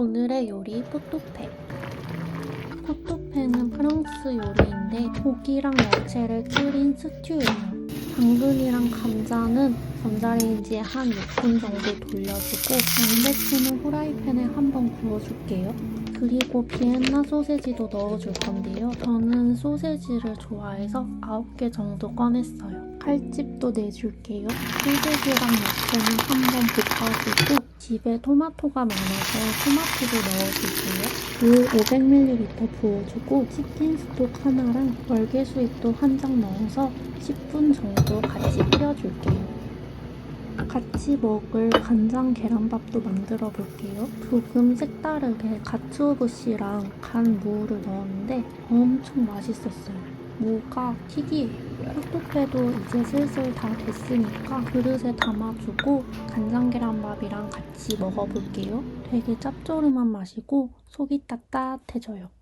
오늘의 요리 포토페. 포토페는 프랑스 요리인데 고기랑 야채를 끓인 스튜예요. 당근이랑 감자는 전자레인지에 한 6분 정도 돌려주고 양배추는 후라이팬에 한번 구워줄게요. 그리고 비엔나 소세지도 넣어줄 건데요. 저는 소세지를 좋아해서 9개 정도 꺼냈어요. 칼집도 내줄게요. 소세지랑 야채는 한번 볶아주고 집에 토마토가 많아서 토마토도 넣어줄게요. 물 500ml 부어주고 치킨 스톡 하나랑 월계수잎도 한 장 넣어서 10분 정도 같이 끓여줄게요. 같이 먹을 간장 계란밥도 만들어 볼게요. 조금 색다르게 가츠오부시랑 간 무를 넣었는데 엄청 맛있었어요. 무가 튀기해요. 포토페도 이제 슬슬 다 됐으니까 그릇에 담아주고 간장 계란밥이랑 같이 먹어볼게요. 되게 짭조름한 맛이고 속이 따뜻해져요.